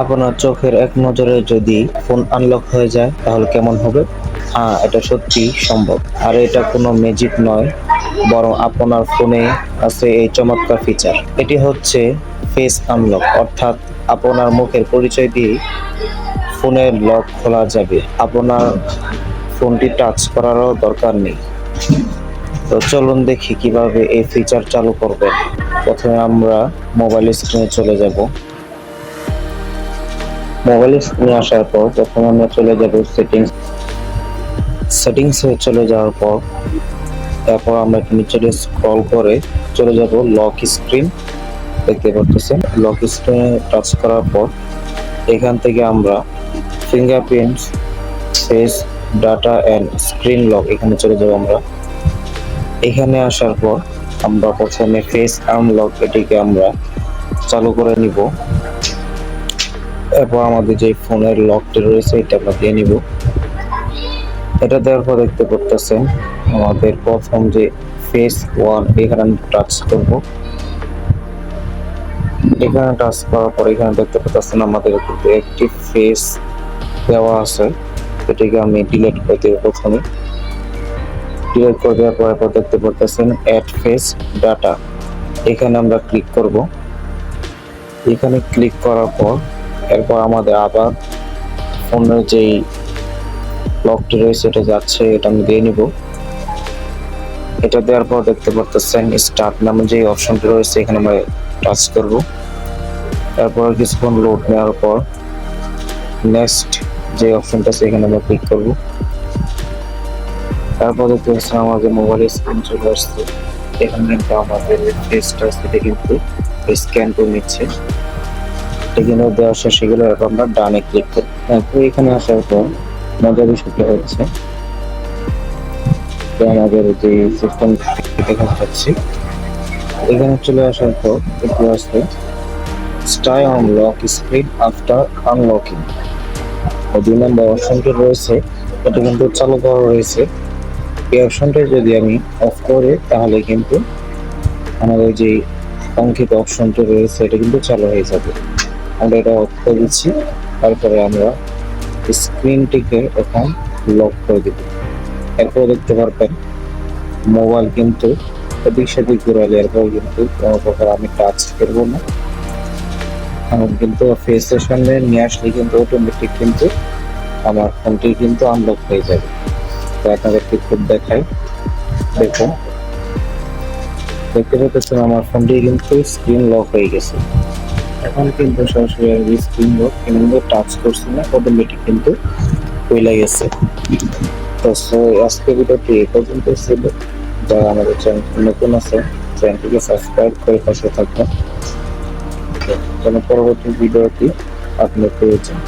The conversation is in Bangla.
আপনার চোখের এক নজরে যদি ফোন আনলক হয়ে যায়, তাহলে কেমন হবে? হ্যাঁ এটা সত্যি সম্ভব। আর এটা কোনো ম্যাজিক নয়, বরং আপনার ফোনে আছে এই চমৎকার ফিচার এটি হচ্ছে ফেস আনলক অর্থাৎ আপনার মুখের পরিচয় দিয়ে ফোনের লক খোলা যাবে। আপনার ফোনটি টাচ করারও দরকার নেই। তো চলুন দেখি কীভাবে এই ফিচার চালু করবেন। প্রথমে আমরা মোবাইল স্ক্রিনে চলে যাব। মোবাইল স্ক্রিনে আসার পর প্রথমে আমরা চলে যাব সেটিংস সেটিংস এ চলে যাওয়ার পর, তারপর আমরা একটু নিচে স্ক্রল করে চলে যাব লক স্ক্রিন দেখতে পাচ্ছেন লক স্ক্রিনে টাচ করার পর এখান থেকে আমরা fingerprints face data and screen lock এখানে চলে যাব আমরা। এখানে আসার পর আমরা প্রথমে ফেস আনলক এটিকে আমরা চালু করে নিব। এরপর আমাদের যে ফোনের লকটি রয়েছে, এটা আমরা দিয়ে নিব। এটা দেওয়ার পর দেখতে পারতেছেন, আমাদের প্রথম যে ফেস ওয়ান এখানে আমি টাচ করব। এখানে টাচ করার পর এখানে দেখতে পাচ্ছেন আমাদের একটি ফেস দেওয়া আছে। এটিকে আমি ডিলিট করে দেবো প্রথমে। ডিলিট করে দেওয়ার পর এরপর দেখতে পারতেছেন অ্যাড ফেস ডাটা এখানে আমরা ক্লিক করব। এখানে ক্লিক করার পর এরপর আমাদের আবার ফোনের যেই লকটি রয়েছে, এটা যাচ্ছে, এটা আমি দিয়ে নিব। এটা দেওয়ার পর দেখতে পারতেছেন স্টার্ট নামে যে অপশনটি রয়েছে, এখানে আমরা টাচ করব। তারপর কিছুক্ষণ লোড নেওয়ার পর নেক্সট যে অপশনটা আছে, এখানে আমরা ক্লিক করব। তারপর দেখতে পাচ্ছেন আমাদের মোবাইল স্ক্রিন চলে আসছে। এখানে আমাদের ফেসটা সেটা কিন্তু স্ক্যান করে নিচ্ছে। এখানে দেওয়া শেষে গেলে, এরপর আমরা ডানে ক্লিক করি। তারপর এখানে আসার পর মজার বিষয়টা হচ্ছে আমাদের যে সিস্টেম দেখা যাচ্ছে এখানে চলে আসার পর একটু আসবে stay on lock screen after unlocking দুই নম্বর অপশনটি রয়েছে, এটা কিন্তু চালু করা রয়েছে এই অপশনটা যদি আমি অফ করি, তাহলে কিন্তু আমাদের যে অঙ্কিত অপশনটি রয়েছে, এটা কিন্তু চালু হয়ে যাবে। আমরা এটা অফ করে দিচ্ছি তারপরে আমরা স্ক্রিনটিকে এখন লক করে দিব। এরপর দেখতে পারবেন মোবাইল কিন্তু এদিক সেদিক ঘুরালে এরপর কিন্তু কোনো প্রকার আমি টাচ করব না। এখন কিন্তু ফেসের সামনে নিয়ে আসলে কিন্তু অটোমেটিক কিন্তু আমার ফোনটি কিন্তু আনলক হয়ে যাবে। তো আপনাদেরকে খুব দেখাই। দেখুন, দেখতে পাচ্ছেন আমার ফোনটি কিন্তু স্ক্রিন লক হয়ে গেছে। এখন কিন্তু সরাসরি আমি স্ক্রিন লক কিন্তু টাচ করছি না অটোমেটিক কিন্তু হয়ে গেছে। তো আজকে ভিডিওটি এ পর্যন্ত ছিল। যারা আমাদের চ্যানেল নতুন আছে চ্যানেলটিকে সাবস্ক্রাইব করে পাশে থাকবেন। যেন পরবর্তী ভিডিওটি আপনি পেয়েছেন